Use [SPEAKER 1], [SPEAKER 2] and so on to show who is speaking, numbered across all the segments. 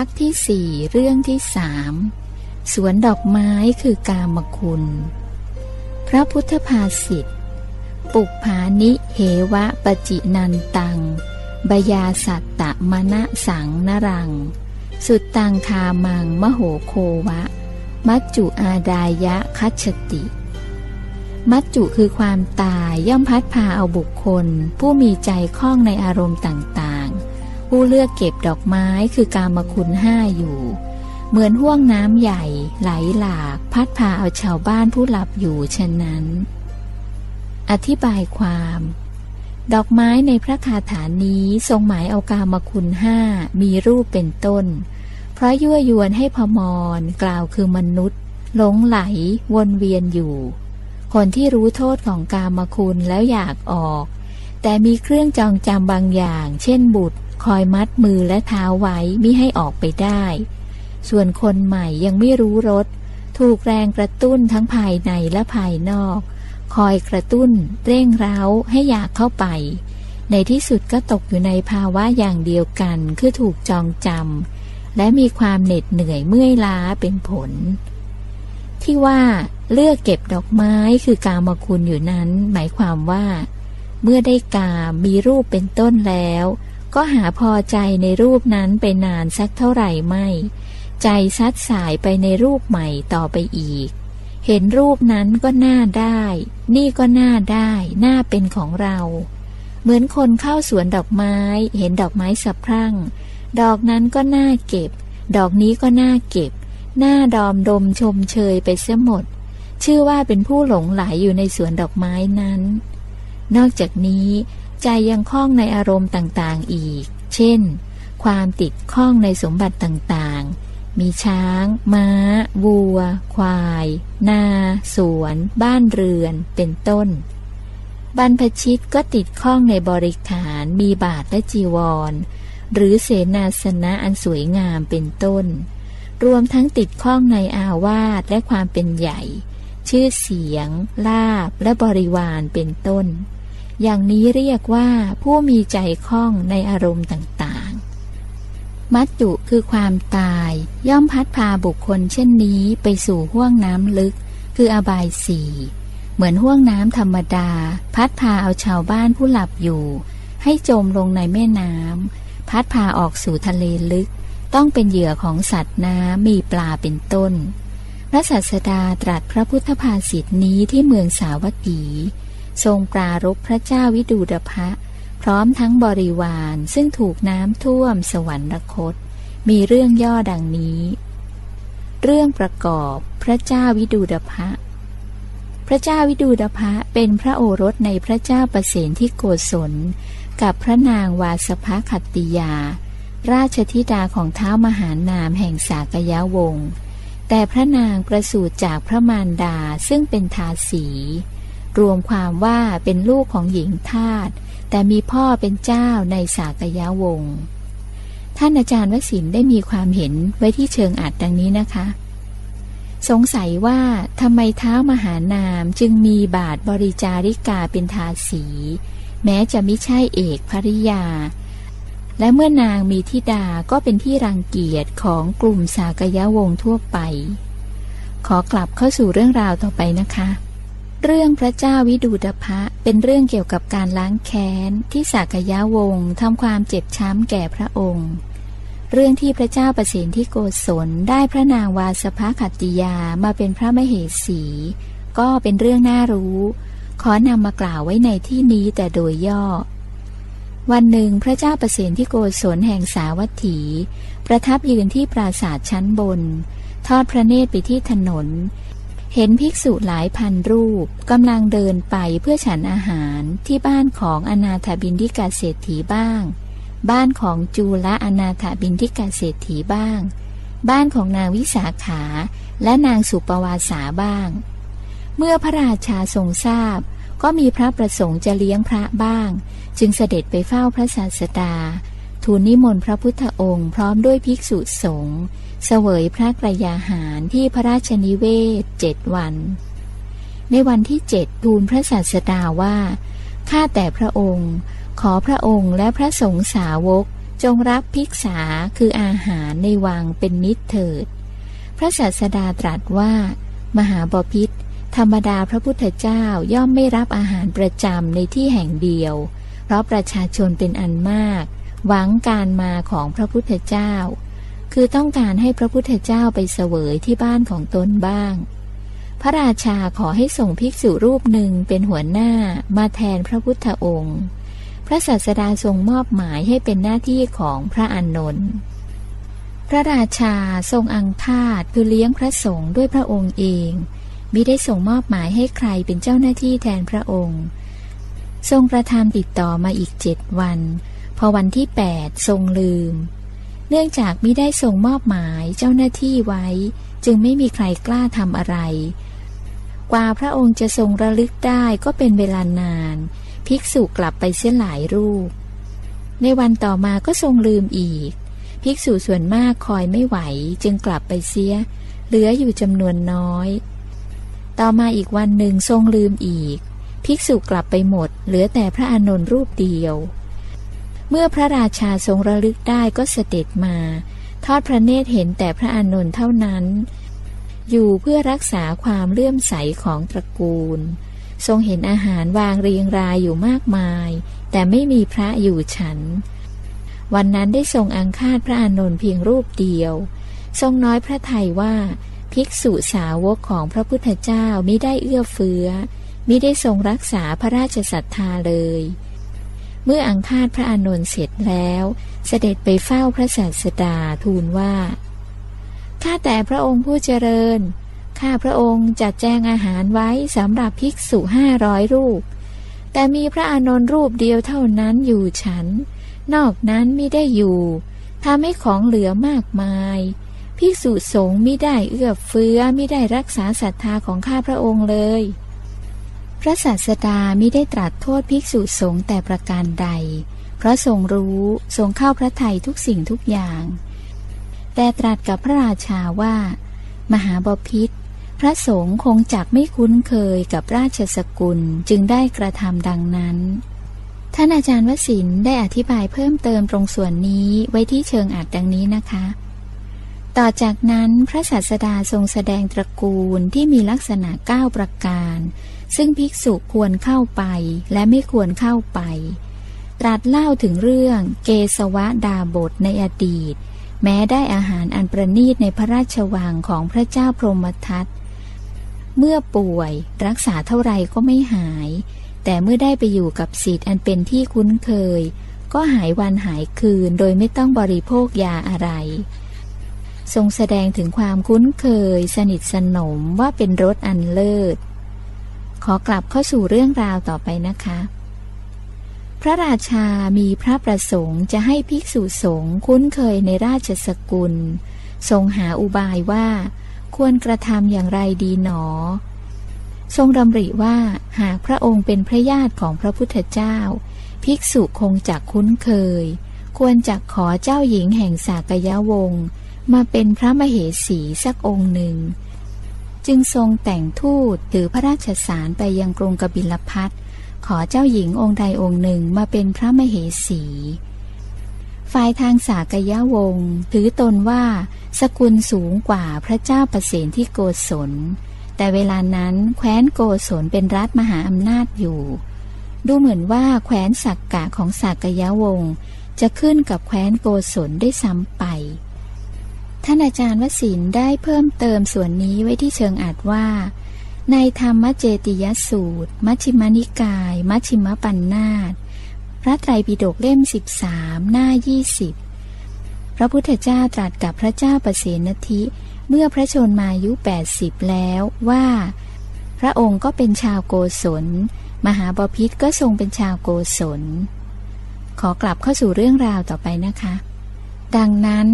[SPEAKER 1] วรรคที่สี่เรื่องที่สามสวนดอกไม้คือกามคุณ พระพุทธภาษิตปุกผานิเหวะปจินันตัง บยาสัตตะมณะสังนรัง สุดตังคามังมโหโควะ มัจจุอาดายะคัจฉติ มัจจุคือความตายย่อมพัดพาเอาบุคคล ผู้มีใจคล้องในอารมณ์ต่าง ผู้เลือกเก็บดอกไม้คือกามคุณห้าอยู่ เหมือนห่วงน้ำใหญ่ไหลหลากพัดพาเอาชาวบ้านผู้หลับอยู่ฉะนั้น อธิบายความ ดอกไม้ในพระคาถานี้ทรงหมายเอากามคุณห้ามีรูปเป็นต้น เพราะยั่วยวนให้พมรกล่าวคือมนุษย์หลงไหลวนเวียนอยู่ คนที่รู้โทษของกามคุณแล้วอยากออก แต่มีเครื่องจองจำบางอย่าง เช่นบุตร คอยมัดมือและเท้าไว้มิให้ออกไปได้ ส่วนคนใหม่ยังไม่รู้รสถูกแรงกระตุ้นทั้งภายในและภายนอก คอยกระตุ้น เร่งเร้าให้อยากเข้าไป ในที่สุดก็ตกอยู่ในภาวะอย่างเดียวกันคือถูกจองจำและมีความเหน็ดเหนื่อยเมื่อยล้าเป็นผล ที่ว่าเลือกเก็บดอกไม้คือกามคุณอยู่นั้น หมายความว่า เมื่อได้กามมีรูปเป็นต้นแล้ว ก็หาพอใจในรูปนั้นไปนานสักเท่าไหร่ไม่ ใจซัดสายไปในรูปใหม่ต่อไปอีก เห็นรูปนั้นก็น่าได้ นี่ก็น่าได้น่าเป็นของเรา เหมือนคนเข้าสวนดอกไม้ เห็นดอกไม้สะพรั่ง ดอกนั้นก็น่าเก็บ ดอกนี้ก็น่าเก็บ หน้าดอมดมชมเชยไปเสียหมด ชื่อว่าเป็นผู้หลงไหลอยู่ในสวนดอกไม้นั้นนอกจากนี้ ใจยังคล้องในอารมณ์ต่างๆอีก เช่น ความติดข้องในสมบัติต่างๆ มีช้าง ม้า วัว ควาย นา สวน บ้านเรือน เป็นต้น บรรพชิตก็ติดข้องในบริขาร มีบาทและจีวร หรือเสนาสนะอันสวยงามเป็นต้น รวมทั้งติดข้องในอาวาสและความเป็นใหญ่ ชื่อเสียง ลาบและบริวารเป็นต้น อย่างนี้เรียกว่าผู้มีใจคล้องในอารมณ์ต่างๆ มัจจุคือความตาย ย่อมพัดพาบุคคลเช่นนี้ไปสู่ห้วงน้ำลึก คืออบายสี่ เหมือนห้วงน้ำธรรมดา พัดพาเอาชาวบ้านผู้หลับอยู่ ให้จมลงในแม่น้ำพัดพาออกสู่ทะเลลึก ต้องเป็นเหยื่อของสัตว์น้ำมีปลาเป็นต้น พระศาสดาตรัสพระพุทธภาษิตนี้ที่เมืองสาวัตถี ทรงปรารบพระเจ้าวิดูดพะ พร้อมทั้งบริวารซึ่งถูกน้ำท่วมสวรรคต มีเรื่องย่อดังนี้ เรื่องประกอบพระเจ้าวิดูดพะ พระเจ้าวิดูดพะเป็นพระโอรสในพระเจ้าประสนที่โกศล กับพระนางวาสภคัตติยา ราชธิดาของเท้ามหานามแห่งสากยะวงศ์แต่พระนางประสูติจากพระมารดาซึ่งเป็นทาสี รวมความว่าเป็นลูกของหญิงทาสแต่มีพ่อเป็นเจ้าในสากยะวงศ์ท่านอาจารย์วสินได้มีความเห็นไว้ที่เชิงอัดดังนี้นะคะ สงสัยว่าทำไมเท้ามหานามจึงมีบาทบริจาริกาเป็นทาสี แม้จะไม่ใช่เอกภริยา และเมื่อนางมีทิดาก็เป็นที่รังเกียจของกลุ่มสากยะวงศ์ทั่วไป ขอกลับเข้าสู่เรื่องราวต่อไปนะคะ เรื่องพระเจ้าวิดูดพะเป็นเรื่องเกี่ยวกับการล้างแค้น ที่สากยะวงศ์ทำความเจ็บช้ำแก่พระองค์ เรื่องที่พระเจ้าประสิทธิโกศลได้พระนางวาสภขัตติยามาเป็นพระมเหสี ก็เป็นเรื่องน่ารู้ ขอนำมากล่าวไว้ในที่นี้แต่โดยย่อ วันหนึ่งพระเจ้าประสิทธิโกศลแห่งสาวัตถี ประทับยืนที่ปราสาทชั้นบน ทอดพระเนตรไปที่ถนน เห็นภิกษุหลายพันรูปกำลังเดินไปเพื่อฉันอาหารที่บ้านของอนาถบินทิกาเศรษฐีบ้าง บ้านของจูละอนาถบินทิกาเศรษฐีบ้าง บ้านของนางวิสาขาและนางสุปวาสาบ้าง เมื่อพระราชาทรงทราบ ก็มีพระประสงค์จะเลี้ยงพระบ้าง จึงเสด็จไปเฝ้าพระศาสดาทูลนิมนต์พระพุทธองค์พร้อมด้วยภิกษุสงฆ์ เสวยพระกรยาหารที่พระราชนิเวศเจ็ดวัน ในวันที่เจ็ดทูลพระศาสดาว่า ข้าแต่พระองค์ ขอพระองค์และพระสงฆ์สาวกจงรับภิกษาคืออาหารในวังเป็นนิดเถิด พระศาสดาตรัสว่า มหาบพิษธรรมดาพระพุทธเจ้าย่อมไม่รับอาหารประจำในที่แห่งเดียว เพราะประชาชนเป็นอันมาก หวังการมาของพระพุทธเจ้า คือต้องการให้พระพุทธเจ้าไปเสวยที่บ้านของตนบ้าง พระราชาขอให้ส่งภิกษุรูปหนึ่งเป็นหัวหน้ามาแทนพระพุทธองค์ พระศาสดาทรงมอบหมายให้เป็นหน้าที่ของพระอานนท์พระราชาทรงอังคาดคือเลี้ยงพระสงฆ์ด้วยพระองค์เองมิได้ส่งมอบหมายให้ใครเป็นเจ้าหน้าที่แทนพระองค์ ทรงประทานติดต่อมาอีกเจ็ดวัน พอวันที่แปดทรงลืม เนื่องจากมิได้ส่งมอบหมายเจ้าหน้าที่ไว้ จึงไม่มีใครกล้าทำอะไร กว่าพระองค์จะทรงระลึกได้ก็เป็นเวลานาน ภิกษุกลับไปเสียหลายรูป ในวันต่อมาก็ทรงลืมอีก ภิกษุส่วนมากคอยไม่ไหวจึงกลับไปเสีย เหลืออยู่จำนวนน้อย ต่อมาอีกวันหนึ่งทรงลืมอีก ภิกษุกลับไปหมด เหลือแต่พระอานนท์รูปเดียว เมื่อพระราชาทรงระลึกได้ก็เสด็จมา ทอดพระเนตรเห็นแต่พระอานนท์เท่านั้น อยู่เพื่อรักษาความเลื่อมใสของตระกูล ทรงเห็นอาหารวางเรียงรายอยู่มากมาย แต่ไม่มีพระอยู่ฉัน วันนั้นได้ทรงอังคาดพระอานนท์เพียงรูปเดียว ทรงน้อยพระทัยว่าภิกษุสาวกของพระพุทธเจ้ามิได้เอื้อเฟื้อ มิได้ทรงรักษาพระราชศรัทธาเลย เมื่ออังคาดพระอานนท์เสร็จแล้ว เสด็จไปเฝ้าพระศาสดาทูลว่า ข้าแต่พระองค์ผู้เจริญ ข้าพระองค์จัดแจงอาหารไว้สำหรับภิกษุห้าร้อยรูป แต่มีพระอานนท์รูปเดียวเท่านั้นอยู่ฉัน นอกนั้นไม่ได้อยู่ ทำให้ของเหลือมากมาย ภิกษุสงฆ์ไมิได้เอื้อเฟื้อไมิได้รักษาศรัทธาของข้าพระองค์เลย พระศาสดามิได้ตรัสโทษภิกษุสงฆ์แต่ประการใด เพราะทรงรู้ทรงเข้าพระทัยทุกสิ่งทุกอย่าง แต่ตรัสกับพระราชาว่า มหาบพิษพระสงฆ์คงจักไม่คุ้นเคยกับราชสกุลจึงได้กระทำดังนั้น ท่านอาจารย์วสินได้อธิบายเพิ่มเติมตรงส่วนนี้ไว้ที่เชิงอัดดังนี้นะคะ ต่อจากนั้นพระศาสดาทรงแสดงตระกูลที่มีลักษณะเก้าประการ ซึ่งภิกษุควรเข้าไปและไม่ควรเข้าไป ตรัสเล่าถึงเรื่องเกสวะดาบทในอดีต แม้ได้อาหารอันประณีตในพระราชวังของพระเจ้าพรหมทัตเมื่อป่วยรักษาเท่าไรก็ไม่หาย แต่เมื่อได้ไปอยู่กับสิทธิ์อันเป็นที่คุ้นเคย ก็หายวันหายคืนโดยไม่ต้องบริโภคยาอะไร ทรงแสดงถึงความคุ้นเคย สนิทสนมว่าเป็นรถอันเลิศ ขอกลับเข้าสู่เรื่องราวต่อไปนะคะ พระราชามีพระประสงค์จะให้ภิกษุสงฆ์คุ้นเคยในราชสกุล ทรงหาอุบายว่า ควรกระทำอย่างไรดีหนอ ทรงดำริว่าหากพระองค์เป็นพระญาติของพระพุทธเจ้า ภิกษุคงจักคุ้นเคย ควรจักขอเจ้าหญิงแห่งสากยะวงศ์มาเป็นพระมเหสีสักองค์หนึ่ง จึงทรงแต่งทูตหรือพระราชสารไปยังกรุงกบิลพัทขอเจ้าหญิงองค์ใดองค์หนึ่งมาเป็นพระมเหสี ฝ่ายทางสากยะวงศ์ถือตนว่าสกุลสูงกว่าพระเจ้าประสนที่โกศล แต่เวลานั้นแคว้นโกศลเป็นรัฐมหาอำนาจอยู่ ดูเหมือนว่าแคว้นสักกะของสากยะวงศ์จะขึ้นกับแคว้นโกศลได้ซ้ำไป ท่านอาจารย์วสินได้เพิ่มเติมส่วนนี้ไว้ที่เชิงอาจว่า ในธรรมเจติยสูตร มัชฌิมานิกาย มัชฌิมปัญนาตพระไตรปิฎกเล่ม 13 หน้า 20 พระพุทธเจ้าตรัสกับพระเจ้าประสนทิเมื่อพระชนมายุ 80 แล้วว่า พระองค์ก็เป็นชาวโกศล มหาบพิษก็ทรงเป็นชาวโกศล ขอกลับเข้าสู่เรื่องราวต่อไปนะคะ ดังนั้น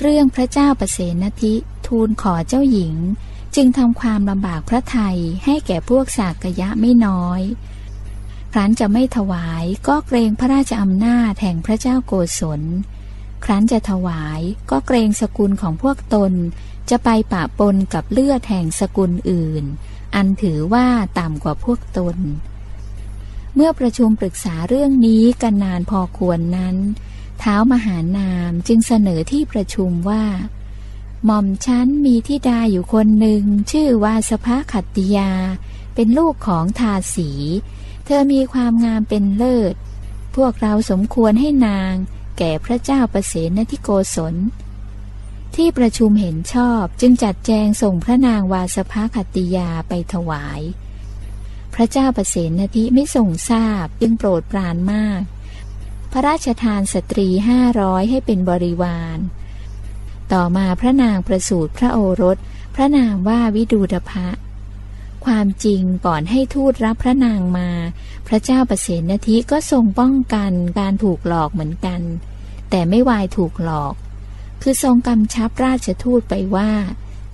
[SPEAKER 1] เรื่องพระเจ้าประเสนทิทูลขอเจ้าหญิง จึงทำความลำบากพระไทยให้แก่พวกสากยะไม่น้อยครั้นจะไม่ถวายก็เกรงพระราชอำนาจแห่งพระเจ้าโกศล ครั้นจะถวายก็เกรงสกุลของพวกตน จะไปปะปนกับเลือดแห่งสกุลอื่น อันถือว่าต่ำกว่าพวกตน เมื่อประชุมปรึกษาเรื่องนี้กันนานพอควรนั้น ท้ามหานามจึงเสนอที่ประชุมว่า หม่อมฉันมีทิดาอยู่คนหนึ่ง ชื่อวาสภขัตติยา เป็นลูกของทาสี เธอมีความงามเป็นเลิศ พวกเราสมควรให้นาง แก่พระเจ้าประเสนทิโกศล ที่ประชุมเห็นชอบจึงจัดแจงส่งพระนางวาสภขัตติยาไปถวาย พระเจ้าประเสนทิไม่ทรงทราบจึงโปรดปรานมาก พระราชทานสตรีห้าร้อยให้เป็นบริวาร ต่อมาพระนางประสูติพระโอรส พระนามว่าวิดูดพะความจริงก่อนให้ทูตรับพระนางมา พระเจ้าประเสนทิก็ทรงป้องกันการถูกหลอกเหมือนกัน แต่ไม่วายถูกหลอก คือทรงกำชับราชทูตไปว่า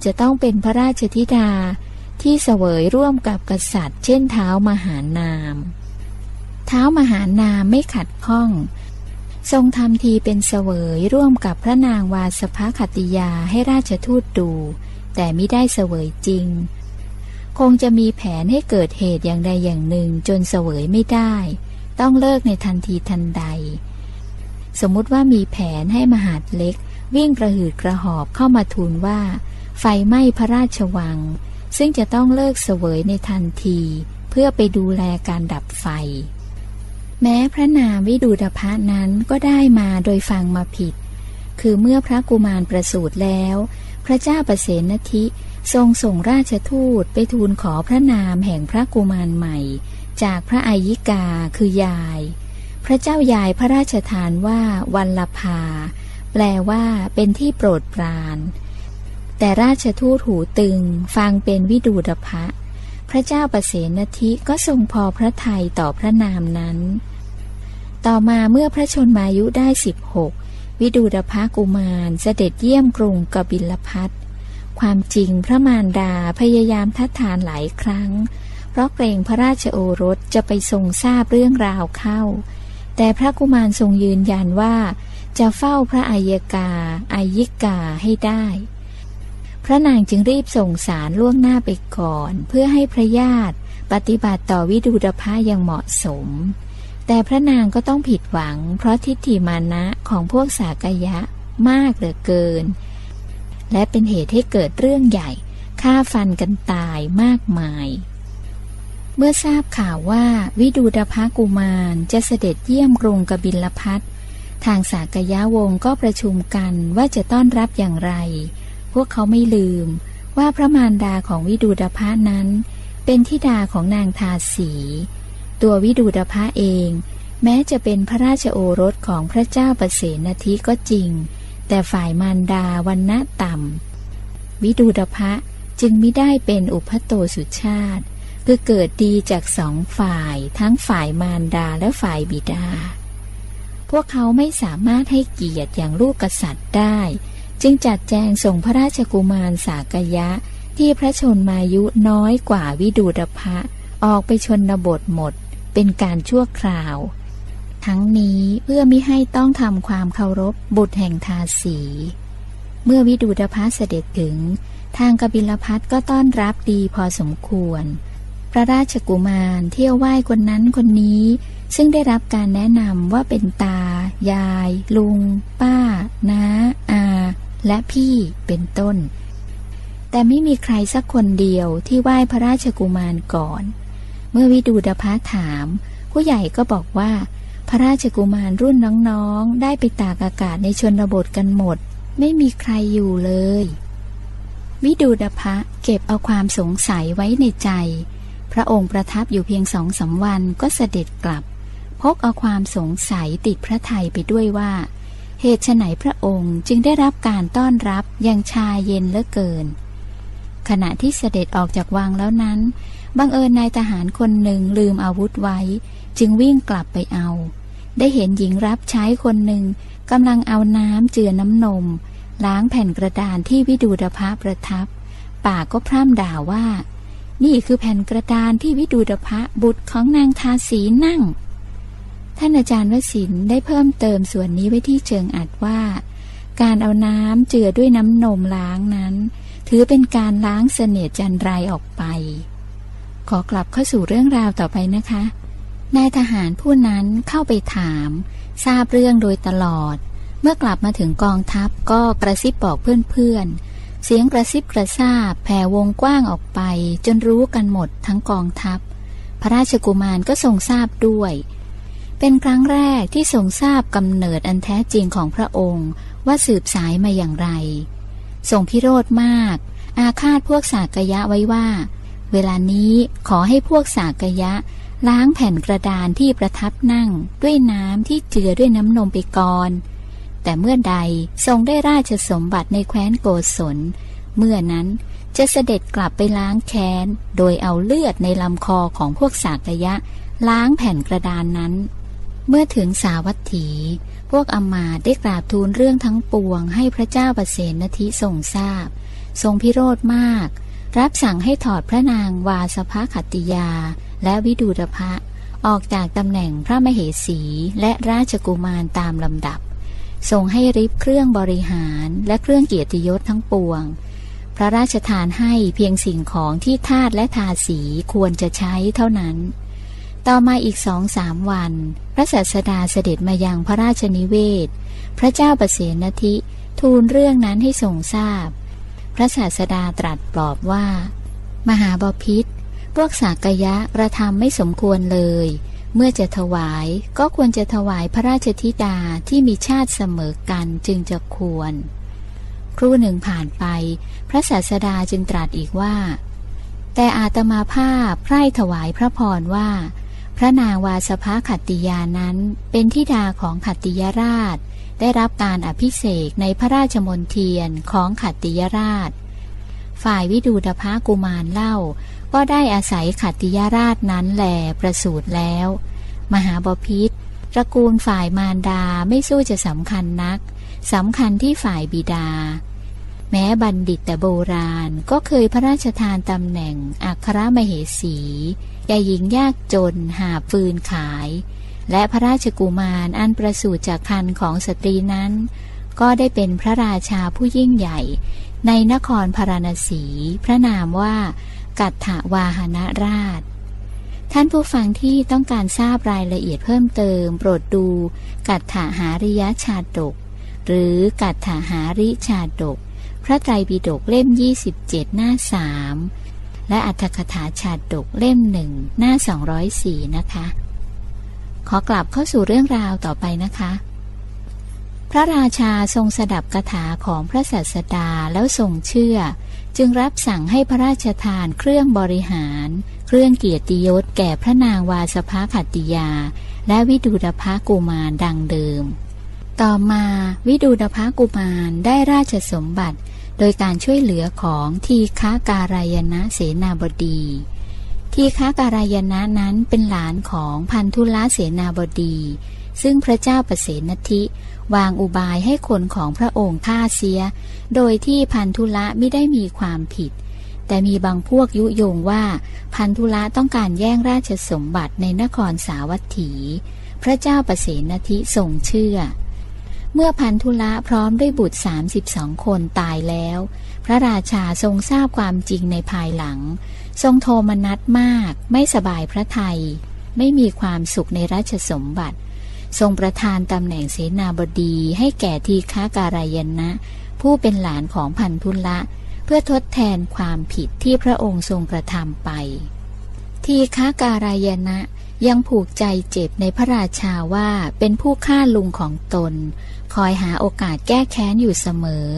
[SPEAKER 1] จะต้องเป็นพระราชธิดาที่เสวยร่วมกับกษัตริย์ เช่นเท้ามหานาม เท้ามหานามไม่ขัดข้อง ทรงทำทีเป็นเสวยร่วมกับพระนางวาสภคติยาให้ราชทูตดู แต่ไม่ได้เสวยจริง คงจะมีแผนให้เกิดเหตุอย่างใดอย่างหนึ่งจนเสวยไม่ได้ ต้องเลิกในทันทีทันใด สมมุติว่ามีแผนให้มหาดเล็ก วิ่งกระหืดกระหอบเข้ามาทูลว่า ไฟไหม้พระราชวัง ซึ่งจะต้องเลิกเสวยในทันทีเพื่อไปดูแลการดับไฟ แม้พระนามวิดูดพะนั้นก็ได้มาโดยฟังมาผิด คือเมื่อพระกุมารประสูติแล้ว พระเจ้าประเสนทิทรงส่งราชทูตไปทูลขอพระนามแห่งพระกุมารใหม่ จากพระอายิกาคือยาย พระเจ้ายายพระราชทานว่าวันลภา แปลว่าเป็นที่โปรดปราน แต่ราชทูตหูตึงฟังเป็นวิดูดพะ พระเจ้าประเสนทิก็ทรงพอพระทัยต่อพระนามนั้น ต่อมาเมื่อพระชนมายุได้สิบหกวิดูดพะกุมารเสด็จเยี่ยมกรุงกบิลพัทความจริงพระมารดาพยายามทัดทานหลายครั้ง เพราะเกรงพระราชโอรสจะไปทรงทราบเรื่องราวเข้า แต่พระกุมารทรงยืนยันว่า จะเฝ้าพระอัยกาอายิกาให้ได้ ระนางจึงรีบส่งสารล่วงหน้าไปก่อน เพื่อให้พระญาติปฏิบัติต่อวิดูดพะอย่างเหมาะสม แต่พระนางก็ต้องผิดหวัง เพราะทิฏฐิมานะของพวกสากยะมากเหลือเกิน และเป็นเหตุให้เกิดเรื่องใหญ่ฆ่าฟันกันตายมากมาย เมื่อทราบข่าวว่าวิดูดพะกุมารจะเสด็จเยี่ยมกรุงกบิลพัททางสากยะวงก็ประชุมกันว่าจะต้อนรับอย่างไร พวกเขาไม่ลืมว่าพระมารดาของวิดูดพะนั้น เป็นทิดาของนางทาสี ตัววิดูดพะเอง แม้จะเป็นพระราชโอรสของพระเจ้าประเสนทิก็จริง แต่ฝ่ายมารดาวันณะต่ำวิดูดพะจึงไม่ได้เป็นอุพโตสุชาติ คือเกิดดีจากสองฝ่าย ทั้งฝ่ายมารดาและฝ่ายบิดา พวกเขาไม่สามารถให้เกียรติอย่างลูกกษัตริย์ได้ จึงจัดแจงส่งพระราชกุมารสากยะ ที่พระชนมายุน้อยกว่าวิดูดพะออกไปชนบทหมด เป็นการชั่วคราว ทั้งนี้เพื่อมิให้ต้องทำความเคารพบุตรแห่งทาสี เมื่อวิดูดพะเสด็จถึง ทางกบิลพัทก็ต้อนรับดีพอสมควร พระราชกุมารเที่ยวไหว้คนนั้นคนนี้ซึ่งได้รับการแนะนำว่าเป็นตา ยาย ลุง ป้า น้า และพี่เป็นต้น แต่ไม่มีใครสักคนเดียวที่ไหว้พระราชกุมารก่อน เมื่อวิดูดพะถาม ผู้ใหญ่ก็บอกว่า พระราชกุมารรุ่นน้องๆ ได้ไปตากอากาศในชนบทกันหมด ไม่มีใครอยู่เลย วิดูดพะเก็บเอาความสงสัยไว้ในใจ พระองค์ประทับอยู่เพียงสองสาวันก็เสด็จกลับพกเอาความสงสัยติดพระไทยไปด้วยว่า เหตุไฉนพระองค์จึงได้รับการต้อนรับอย่างชาเย็นเหลือเกิน ขณะที่เสด็จออกจากวังแล้วนั้น บังเอิญนายทหารคนหนึ่งลืมอาวุธไว้ จึงวิ่งกลับไปเอา ได้เห็นหญิงรับใช้คนหนึ่งกำลังเอาน้ำเจือน้ำนม ล้างแผ่นกระดานที่วิดูดพะประทับ ป่ากก็พร่ำด่าว่า นี่คือแผ่นกระดานที่วิดูดพะบุตรของนางทาสีนั่ง ท่านอาจารย์วสินได้เพิ่มเติมส่วนนี้ไว้ที่เชิงอัดว่า การเอาน้ำเจือด้วยน้ำนมล้างนั้น ถือเป็นการล้างเสนียดจันไรออกไป ขอกลับเข้าสู่เรื่องราวต่อไปนะคะ นายทหารผู้นั้นเข้าไปถาม ทราบเรื่องโดยตลอด เมื่อกลับมาถึงกองทัพก็กระซิบบอกเพื่อนๆ เสียงกระซิบกระซาบแผ่วงกว้างออกไป จนรู้กันหมดทั้งกองทัพ พระราชกุมารก็ทรงทราบด้วย เป็นครั้งแรกที่ทรงทราบกำเนิดอันแท้จริงของพระองค์ว่าสืบสายมาอย่างไร ทรงพิโรธมาก อาฆาตพวกสากยะไว้ว่า เวลานี้ขอให้พวกสากยะ ล้างแผ่นกระดานที่ประทับนั่งด้วยน้ำที่เจือด้วยน้ำนมไปก่อน แต่เมื่อใดทรงได้ราชสมบัติในแคว้นโกศล เมื่อนั้นจะเสด็จกลับไปล้างแค้น โดยเอาเลือดในลำคอของพวกสากยะ ล้างแผ่นกระดานนั้น เมื่อถึงสาวัตถี พวกอมาตได้กราบทูลเรื่องทั้งปวง ให้พระเจ้าประเสนทิทรงทราบ ทรงพิโรธมาก รับสั่งให้ถอดพระนางวาสภขัตติยา และวิดูรพะ ออกจากตำแหน่งพระมเหสีและราชกุมารตามลำดับ ทรงให้ริบเครื่องบริหารและเครื่องเกียรติยศทั้งปวง พระราชทานให้เพียงสิ่งของที่ทาสและทาสีควรจะใช้เท่านั้น ต่อมาอีกสองสามวัน พระศาสดาเสด็จมายังพระราชนิเวศ พระเจ้าประเสนทิทูลเรื่องนั้นให้ทรงทราบพระศาสดาตรัสปลอบว่า มหาบพิษพวกสากยะกระทำไม่สมควรเลย เมื่อจะถวายก็ควรจะถวายพระราชธิดาที่มีชาติเสมอกันจึงจะควร ครู่หนึ่งผ่านไป พระศาสดาจึงตรัสอีกว่า แต่อาตมาภาพไพร่ถวายพระพรว่า พระนางวาสภาขัตติยานั้นเป็นทิดาของขัตติยราช ได้รับการอภิเษกในพระราชมนเทียนของขัตติยราช ฝ่ายวิดูดภากุมารเล่า ก็ได้อาศัยขัตติยราชนั้นแหลประสูติแล้ว มหาบพิษตระกูลฝ่ายมารดาไม่สู้จะสำคัญนักสำคัญที่ฝ่ายบิดา แม้บัณฑิตแต่โบราณก็เคยพระราชทานตำแหน่งอัครมเหสีแก่หญิงยากจนหาฟืนขาย และพระราชกุมารอันประสูติจากคันของสตรีนั้น ก็ได้เป็นพระราชาผู้ยิ่งใหญ่ ในนครพาราณสี พระนามว่า กัตถวาหนราช ท่านผู้ฟังที่ต้องการทราบรายละเอียดเพิ่มเติม โปรดดู กัตถหาริยชาดก หรือกัตถหาริชาดก ระไตรปิฎกเล่ม 27 หน้าสามและอัตถกถาชาดกเล่มหนึ่งหน้า 204 นะคะ ขอกลับเข้าสู่เรื่องราวต่อไปนะคะ พระราชาทรงสดับคาถาของพระศาสดาแล้วทรงเชื่อ จึงรับสั่งให้พระราชทานเครื่องบริหาร เครื่องเกียรติยศแก่พระนางวาสภาขัตติยา และวิดูดภากุมารดังเดิม ต่อมาวิดูดภากุมารได้ราชสมบัติ โดยการช่วยเหลือของทีฆาการายนะเสนาบดี ทีฆาการายนะนั้นเป็นหลานของพันธุลเสนาบดี ซึ่งพระเจ้าประเสนทิวางอุบายให้คนของพระองค์ฆ่าเสีย โดยที่พันธุละไม่ได้มีความผิด แต่มีบางพวกยุยงว่าพันธุละต้องการแย่งราชสมบัติในนครสาวัตถี พระเจ้าประเสนทิทรงเชื่อ เมื่อพันธุละพร้อมด้วยบุตร 32 คนตายแล้ว พระราชาทรงทราบความจริงในภายหลัง ทรงโทมนัสมาก ไม่สบายพระทยัยไม่มีความสุขในราชสมบัติ ทรงประทานตำแหน่งเสนาบดีให้แก่ทีฆาการายนะ ผู้เป็นหลานของพันธุละเพื่อทดแทนความผิดที่พระองค์ทรงกระทำไป ทีฆาการายนะ ยังผูกใจเจ็บในพระราชาว่าเป็นผู้ฆ่าลุงของตน คอยหาโอกาสแก้แค้นอยู่เสมอ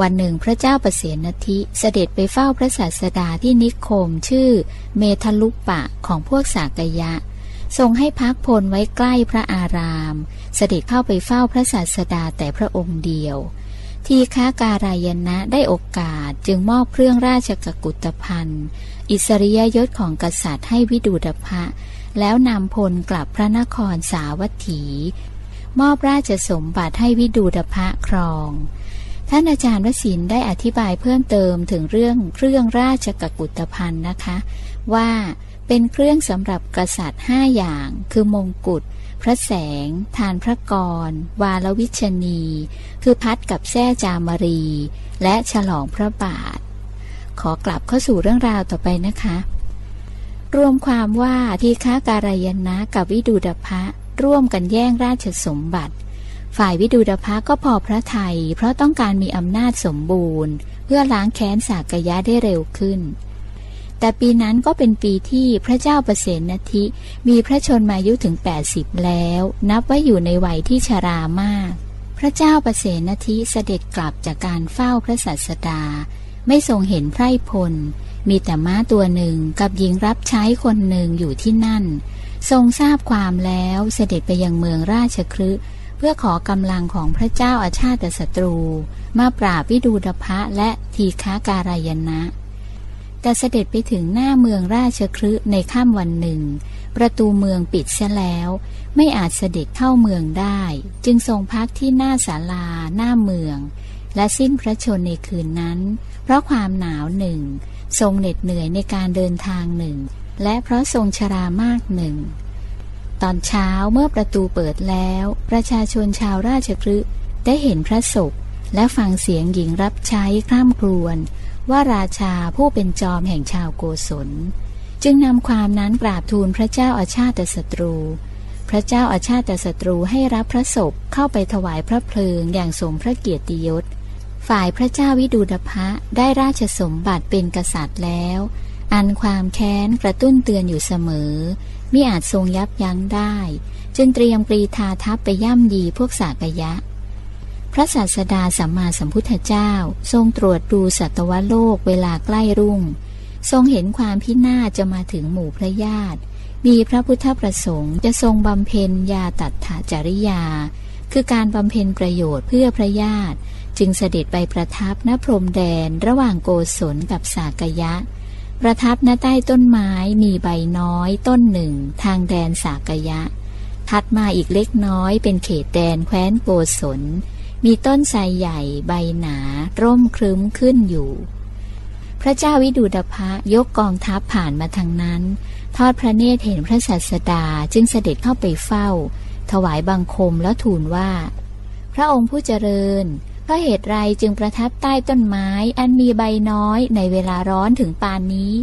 [SPEAKER 1] วันหนึ่งพระเจ้าประเสนทิเสด็จไปเฝ้าพระศาสดาที่นิคมชื่อเมทลุปปะของพวกสากยะ ทรงให้พักพลไว้ใกล้พระอาราม เสด็จเข้าไปเฝ้าพระศาสดาแต่พระองค์เดียว ทีค้าการายนะได้โอกาสจึงมอบเครื่องราชกกุฏภัณฑ์ อิสริยยศของกษัตริย์ให้วิดูดพะ แล้วนำพลกลับพระนครสาวัตถี มอบราชสมบัติให้วิดูดพะครอง ท่านอาจารย์วสินได้อธิบายเพิ่มเติมถึงเรื่องเครื่องราชกกุฏภัณฑ์นะคะ ว่าเป็นเครื่องสำหรับกษัตริย์ห้าอย่าง คือมงกุฎพระแสง ทานพระกร วาลวิชนี คือพัดกับแส้จามรี และฉลองพระบาท ขอกลับเข้าสู่เรื่องราวต่อไปนะคะ รวมความว่าทีฆาการายนะกับวิดูดพะร่วมกันแย่งราชสมบัติ ฝ่ายวิดูดพะก็พอพระไทย เพราะต้องการมีอำนาจสมบูรณ์ เพื่อล้างแค้นสากยะได้เร็วขึ้น แต่ปีนั้นก็เป็นปีที่พระเจ้าประเสนทิมีพระชนมายุถึง 80 แล้ว นับว่าอยู่ในวัยที่ชรามาก พระเจ้าประเสนทิเสด็จกลับจากการเฝ้าพระสัสดา ไม่ทรงเห็นไพร่พล มีแต่ม้าตัวหนึ่งกับหญิงรับใช้คนหนึ่งอยู่ที่นั่น ทรงทราบความแล้วเสด็จไปยังเมืองราชคฤห์เพื่อขอกำลังของพระเจ้าอาชาติศัตรู มาปราบวิดูดพะและทีฆาการายนะแต่เสด็จไปถึงหน้าเมืองราชคฤห์ในค่ำวันหนึ่ง ประตูเมืองปิดเสียแล้ว ไม่อาจเสด็จเข้าเมืองได้ จึงทรงพักที่หน้าศาลาหน้าเมือง และสิ้นพระชนในคืนนั้น เพราะความหนาวหนึ่ง ทรงเหน็ดเหนื่อยในการเดินทางหนึ่ง และเพราะทรงชรามากหนึ่ง ตอนเช้าเมื่อประตูเปิดแล้ว ประชาชนชาวราชคฤห์ได้เห็นพระศพ และฟังเสียงหญิงรับใช้คร่ำครวญว่าราชาผู้เป็นจอมแห่งชาวโกศล จึงนำความนั้นกราบทูลพระเจ้าอาชาติศัตรู พระเจ้าอาชาติศัตรูให้รับพระศพเข้าไปถวายพระเพลิงอย่างสมพระเกียรติยศ ฝ่ายพระเจ้าวิดูดพะได้ราชสมบัติเป็นกษัตริย์แล้ว อันความแค้นกระตุ้นเตือนอยู่เสมอมิอาจทรงยับยั้งได้ จึงเตรียมกรีธาทัพไปย่ำยีพวกสากยะ พระศาสดาสัมมาสัมพุทธเจ้าทรงตรวจดูสัตวโลกเวลาใกล้รุ่ง ทรงเห็นความพินาศจะมาถึงหมู่พระญาติ มีพระพุทธประสงค์จะทรงบำเพ็ญยาตัดถจริยา คือการบำเพ็ญประโยชน์เพื่อพระญาติ จึงเสด็จไปประทับณพรมแดนระหว่างโกศลกับสากยะ ประทับณใต้ต้นไม้มีใบน้อยต้นหนึ่งทางแดนสากยะ ถัดมาอีกเล็กน้อยเป็นเขตแดนแคว้นโกศล มีต้นไทรใหญ่ใบหนา ร่มครึ้มขึ้นอยู่ พระเจ้าวิดูดพะยกกองทัพผ่านมาทางนั้น ทอดพระเนตรเห็นพระสัสดาจึงเสด็จเข้าไปเฝ้า ถวายบังคมแล้วทูลว่า พระองค์ผู้เจริญ ราะเหตุไรจึงประทับใต้ต้นไม้อันมีใบน้อยในเวลาร้อนถึงปานนี้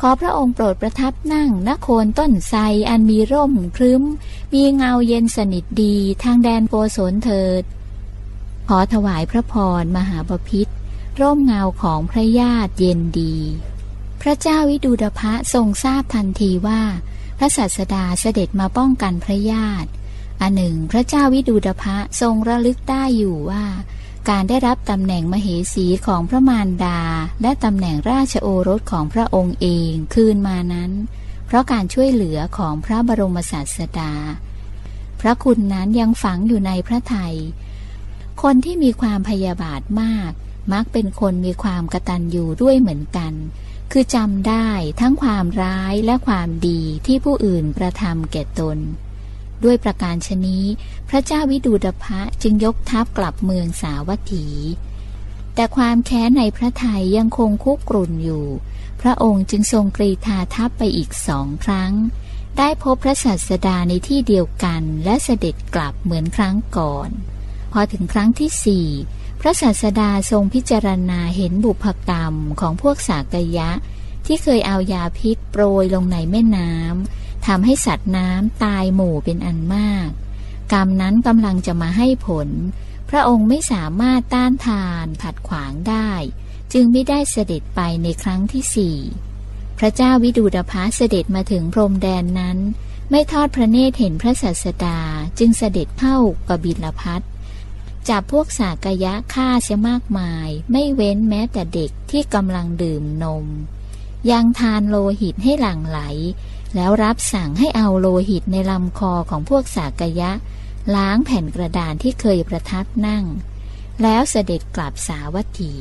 [SPEAKER 1] ขอพระองค์โปรดประทับนั่งณโคนต้นไทรอันมีร่มครึ้ม มีเงาเย็นสนิทดีทางแดนโกศลเถิด ขอถวายพระพรมหาบพิษร่มเงาของพระญาติเย็นดี พระเจ้าวิดูดพะทรงทราบทันทีว่า พระสัสดาเสด็จมาป้องกันพระญาติอันหนึ่ง พระเจ้าวิดูดพะทรงระลึกได้อยู่ว่า การได้รับตำแหน่งมเหสีของพระมารดา และตำแหน่งราชโอรสของพระองค์เองคืนมานั้น เพราะการช่วยเหลือของพระบรมศาสดา พระคุณนั้นยังฝังอยู่ในพระไทย คนที่มีความพยาบาทมาก มักเป็นคนมีความกระตัญญูด้วยเหมือนกัน คือจำได้ทั้งความร้ายและความดีที่ผู้อื่นกระทำแก่ตน ด้วยประการชนี้ พระเจ้าวิดูดพะจึงยกทัพกลับเมืองสาวัตถี แต่ความแค้นในพระไทยยังคงคุกกรุ่นอยู่ พระองค์จึงทรงกรีธาทัพไปอีกสองครั้ง ได้พบพระสัสดาในที่เดียวกันและเสด็จกลับเหมือนครั้งก่อน พอถึงครั้งที่สี่พระศาสดาทรงพิจารณาเห็นบุพกรรมของพวกสากยะ ที่เคยเอายาพิษโปรยลงในแม่น้ำ ทำให้สัตว์น้ำตายหมู่เป็นอันมาก กรรมนั้นกำลังจะมาให้ผล พระองค์ไม่สามารถต้านทานผัดขวางได้ จึงไม่ได้เสด็จไปในครั้งที่สี่พระเจ้าวิดูดพะเสด็จมาถึงพรมแดนนั้น ไม่ทอดพระเนตรเห็นพระสัสดาจึงเสด็จเข้ากบิลพัทจับพวกสากยะฆ่าเสียมากมาย ไม่เว้นแม้แต่เด็กที่กำลังดื่มนม ยังทานโลหิตให้หลั่งไหล แล้วรับสั่งให้เอาโลหิตในลำคอของพวกสากยะ ล้างแผ่นกระดานที่เคยประทับนั่ง แล้วเสด็จกลับสาวัตถี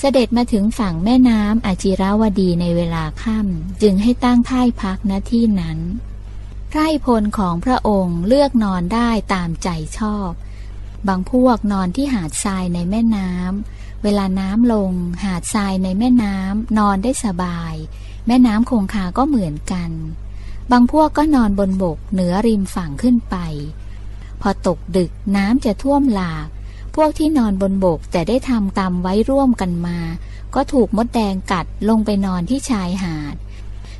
[SPEAKER 1] เสด็จมาถึงฝั่งแม่น้ำอาจิราวดีในเวลาค่ำจึงให้ตั้งค่ายพักณที่นั้นไพร่พลของพระองค์เลือกนอนได้ตามใจชอบ บางพวกนอนที่หาดทรายในแม่น้ำเวลาน้ำลงหาดทรายในแม่น้ำนอนได้สบาย แม่น้ำคงคาก็เหมือนกัน บางพวกก็นอนบนบกเหนือริมฝั่งขึ้นไป พอตกดึกน้ำจะท่วมหลาก พวกที่นอนบนบกแต่ได้ทำกรรมไว้ร่วมกันมา ก็ถูกมดแดงกัดลงไปนอนที่ชายหาด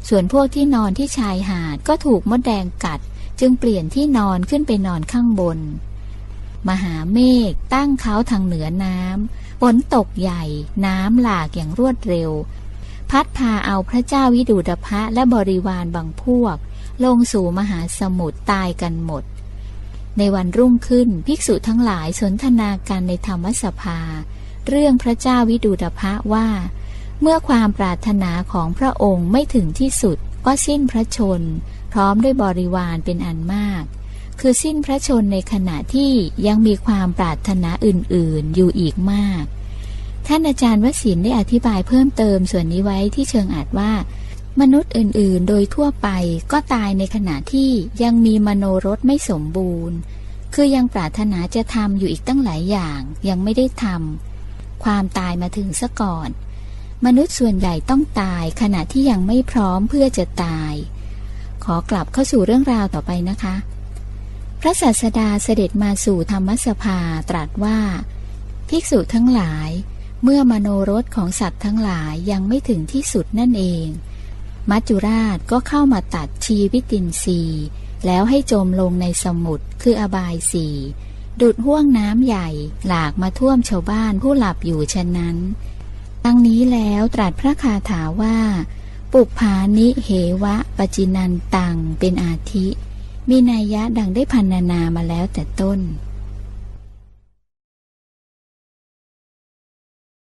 [SPEAKER 1] ส่วนพวกที่นอนที่ชายหาดก็ถูกมดแดงกัด จึงเปลี่ยนที่นอนขึ้นไปนอนข้างบน มหาเมฆตั้งเขาทางเหนือน้ำฝนตกใหญ่น้ำหลากอย่างรวดเร็ว พัดพาเอาพระเจ้าวิดูดพะและบริวารบางพวก ลงสู่มหาสมุทรตายกันหมด ในวันรุ่งขึ้นภิกษุทั้งหลายสนทนากันในธรรมสภา เรื่องพระเจ้าวิดูดพะว่า เมื่อความปรารถนาของพระองค์ไม่ถึงที่สุดก็สิ้นพระชน พร้อมด้วยบริวารเป็นอันมาก คือสิ้นพระชนในขณะที่ยังมีความปรารถนาอื่นๆอยู่อีกมาก ท่านอาจารย์วสินได้อธิบายเพิ่มเติมส่วนนี้ไว้ที่เชิงอาจว่า มนุษย์อื่นๆ โดยทั่วไปก็ตายในขณะที่ยังมีมโนรสไม่สมบูรณ์ คือยังปรารถนาจะทำอยู่อีกตั้งหลายอย่างยังไม่ได้ทำความตายมาถึงซะก่อน มนุษย์ส่วนใหญ่ต้องตายขณะที่ยังไม่พร้อมเพื่อจะตาย ขอกลับเข้าสู่เรื่องราวต่อไปนะคะ พระศาสดาเสด็จมาสู่ธรรมสภาตรัสว่า ภิกษุทั้งหลาย เมื่อมโนรสของสัตว์ทั้งหลายยังไม่ถึงที่สุดนั่นเอง มัจจุราชก็เข้ามาตัดชีวิตินทรีย์แล้วให้จมลงในสมุทรคืออบายสีดุดห่วงน้ำใหญ่หลากมาท่วมชาวบ้านผู้หลับอยู่ฉะนั้นดังนี้แล้วตรัสพระคาถาว่า ปุพานิเหวะปจินันตังเป็นอาทิ มีนัยยะดังได้พันนานามาแล้วแต่ต้น